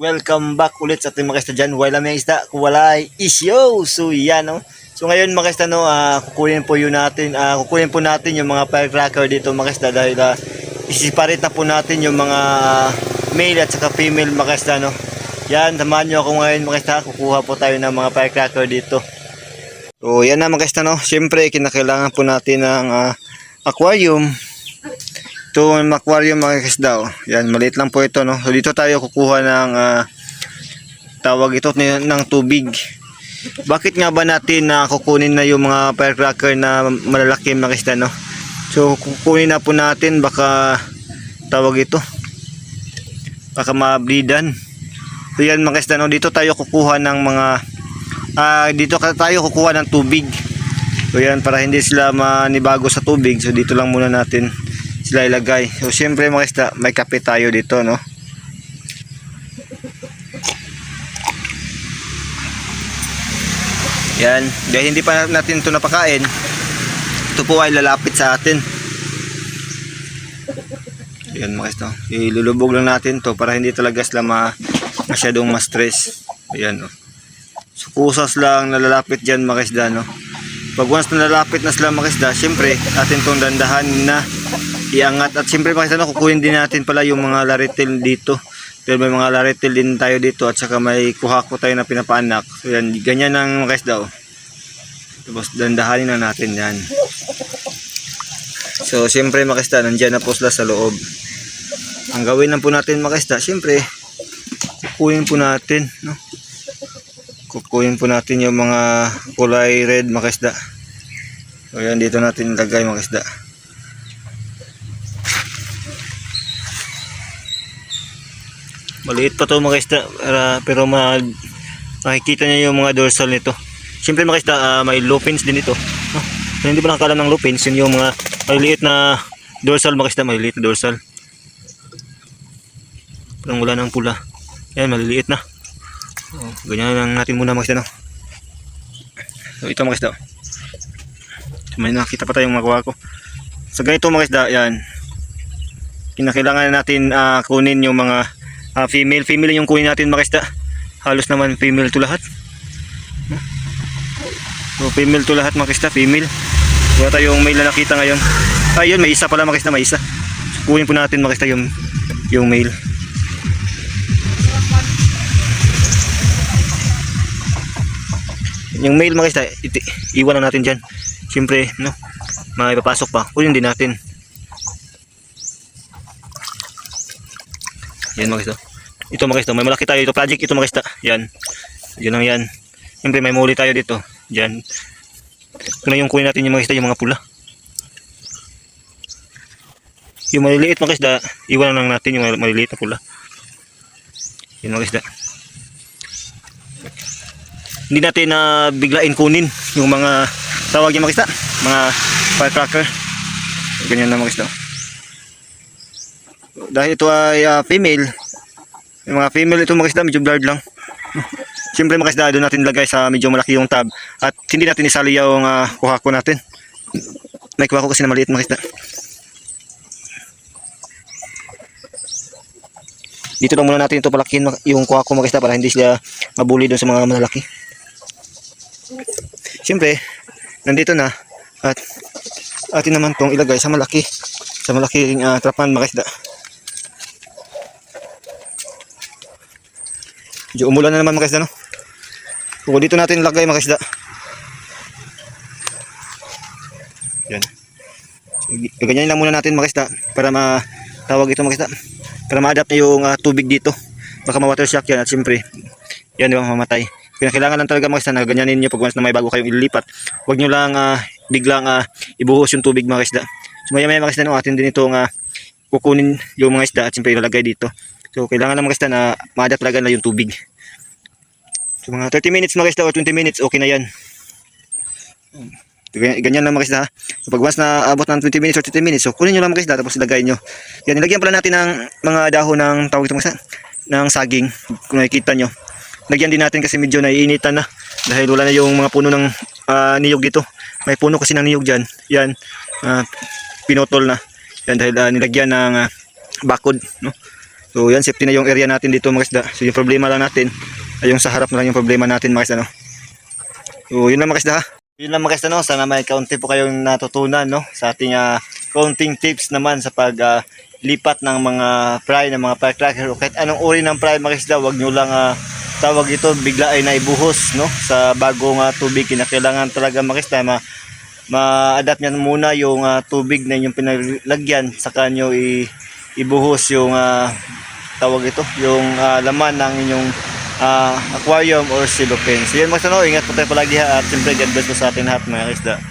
Welcome back ulit sa ating mga isda dyan. Wala may isda, wala isyo. So yan no. So ngayon mga isda no, ah, kukunin po yun natin, ah, kukunin po natin yung mga firecracker dito mga isda dahil uh, isiseparate na po natin yung mga male at saka female mga isda no. Yan, samahan nyo ako ngayon mga isda, kukuha po tayo ng mga firecracker dito. So yan na mga isda no. Siyempre kinakailangan po natin ng ah, aquarium. Ito ang aquarium mga kasda. Oh. Yan, maliit lang po ito. No? So dito tayo kukuha ng ah, tawag ito ng, tubig. Bakit nga ba natin na kukunin na yung mga firecracker na malalaki mga kasda? No? So kukunin na po natin baka tawag ito. Baka mablidan. So yan mga kasda. No? Dito tayo kukuha ng mga ah, dito tayo kukuha ng tubig. So yan para hindi sila manibago sa tubig. So dito lang muna natin sila ilagay. So syempre mga isda, may kape tayo dito no. Yan, dahil hindi pa natin ito napakain, ito po ay lalapit sa atin. Yan mga isda, ilulubog lang natin to para hindi talaga sila ma masyadong ma-stress. Ayan oh. So lang nalalapit dyan mga isda no. Pag once na lalapit na sila mga isda, syempre atin tong dandahan na iangat at syempre mga isda no, kukunin din natin pala yung mga laritel dito. Dahil may mga laritel din tayo dito at saka may kuhako tayo na pinapaanak. So yan, ganyan ang mga oh. Tapos dandahanin na natin yan. So syempre mga isda, nandyan na po sila sa loob. Ang gawin lang po natin mga isda, syempre kukunin po natin, no? kukunin po natin yung mga kulay red mga isda. So yan dito natin ilagay mga Maliit pa to mga isda para- pero ma makikita niya yung mga dorsal nito. Siyempre mga isda ah, may lupins din ito. Kung hindi ba nakakala ng lupins yun yung mga maliliit na dorsal mga isda, maliliit na dorsal. Parang wala ng pula. Yan maliliit na. Oh, ganyan lang natin muna mga isda no. So ito mga isda. May nakita pa tayong makuha ko. Sa ganito mga isda, yan. Kinakailangan natin ah, kunin yung mga ah, female. Female yung kunin natin mga isda. Halos naman female to lahat. So female to lahat mga isda, female. Wala tayong male na nakita ngayon. Ayun, may isa pala mga isda, may isa. So, kunin po natin mga isda yung, yung male. Yung mail mga iti, iwan na natin dyan. Siyempre, no, may papasok pa. Kunin din natin. Yan mga isda. Ito mga isda, may malaki tayo ito project. Ito mga isda, yan. Yan lang yan. Siyempre may muli tayo dito. Dyan. Ito na yung kunin natin yung mga isda, yung mga pula. Yung maliliit mga isda, iwan na lang natin yung maliliit na pula. Yan mga isda hindi natin na biglain kunin yung mga tawag yung mga isda, mga firecracker. Ganyan na mga isda. Dahil ito ay ah, female, yung mga female ito mga isda medyo blurred lang. Siyempre mga isda doon natin lagay sa medyo malaki yung tab at hindi natin isali yung uh, kuha ko natin. May kuha ko kasi na maliit mga isda. Dito lang muna natin ito palakin yung kuha ko mga isda para hindi sila mabuli doon sa mga malalaki. Siyempre, nandito na at atin naman tong ilagay sa malaki sa malaking uh, trapan mga isda. Medyo umulan na naman mga isda no. Kung dito natin ilagay mga isda. Yan. So, ganyan lang muna natin mga isda para ma tawag ito mga isda. Para ma-adapt yung ah, tubig dito. Baka ma-water shock yan at siyempre yan yung mamatay. Kailangan lang talaga mga isda na ganyanin nyo pag once na may bago kayong ililipat. Huwag nyo lang ah, biglang ah, ibuhos yung tubig mga isda. So maya maya mga no, atin din itong ah, kukunin yung mga isda at siyempre ilalagay dito. So kailangan lang mga isda na ma-adapt talaga na yung tubig. So mga 30 minutes mga isda o 20 minutes okay na yan. Ganyan, lang mga isda. ha. So, pag once na abot ng 20 minutes or 30 minutes, so kunin nyo lang mga isda tapos ilagay nyo. Yan, nilagyan pala natin ng mga dahon ng tawag ito mga ng saging kung nakikita nyo. Lagyan din natin kasi medyo naiinitan na dahil wala na yung mga puno ng ah, niyog dito. May puno kasi ng niyog dyan. Yan, ah, pinotol na. Yan dahil ah, nilagyan ng ah, bakod. No? So yan, safety na yung area natin dito mga isda. So yung problema lang natin, ay yung sa harap na lang yung problema natin mga isda. No? So yun lang mga isda. Yun lang mga isda. No? Sana may kaunti po kayong natutunan no? sa ating ah, counting tips naman sa pag ah, lipat ng mga fry, ng mga firecracker o kahit anong uri ng fry mga isda. Huwag nyo lang ah, tawag ito bigla ay naibuhos no? sa bagong ah, tubig. Kinakailangan talaga mga isda ma ma-adapt niyan muna yung ah, tubig na inyong pinaglagyan saka nyo i ibuhos yung ah, tawag ito yung ah, laman ng inyong ah, aquarium or cellophane. So yan mga ingat po tayo palagi ha at siyempre God bless po sa atin lahat mga isda.